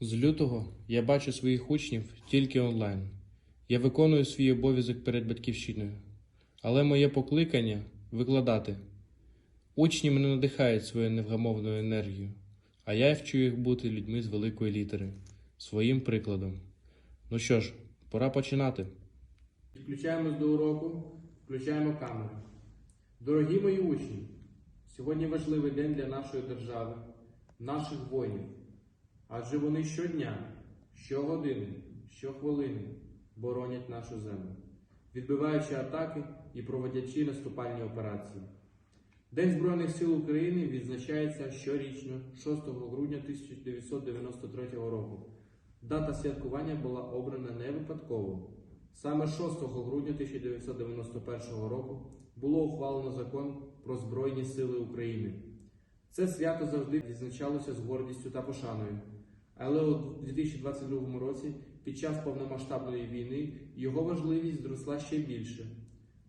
З лютого я бачу своїх учнів тільки онлайн. Я виконую свій обов'язок перед батьківщиною, але моє покликання викладати. Учні мене надихають своєю невгамовною енергією, а я вчу їх бути людьми з великої літери, своїм прикладом. Ну що ж, пора починати. Включаємось до уроку, включаємо камеру. Дорогі мої учні, сьогодні важливий день для нашої держави, наших воїнів. Адже вони щодня, щогодини, щохвилини боронять нашу землю, відбиваючи атаки і проводячи наступальні операції. День Збройних сил України відзначається щорічно 6 грудня 1993 року. Дата святкування була обрана не випадково. Саме 6 грудня 1991 року було ухвалено закон про Збройні Сили України. Це свято завжди відзначалося з гордістю та пошаною. Але у 2022 році, під час повномасштабної війни, його важливість зросла ще більше.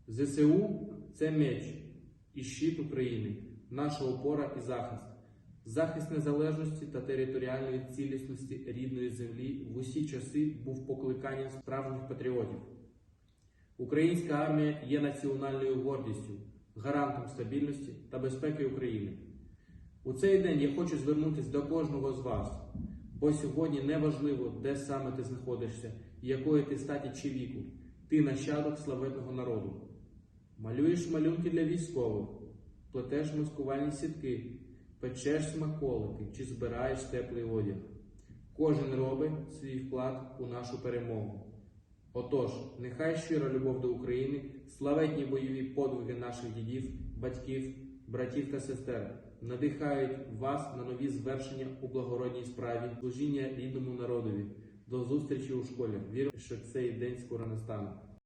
ЗСУ це меч і щит України, наша опора і захист, захист незалежності та територіальної цілісності рідної землі в усі часи був покликанням справжніх патріотів. Українська армія є національною гордістю, гарантом стабільності та безпеки України. У цей день я хочу звернутися до кожного з вас, бо сьогодні не важливо, де саме ти знаходишся, якої ти статі чи віку. Ти нащадок славетного народу. Малюєш малюнки для військових, плетеш маскувальні сітки, печеш смаколики чи збираєш теплий одяг. Кожен робить свій вклад у нашу перемогу. Отож, нехай щира любов до України, славетні бойові подвиги наших дідів, батьків, братів та сестер надихають вас на нові звершення у благородній справі, служіння рідному народові. До зустрічі у школі. Вірю, що цей день скоро настане.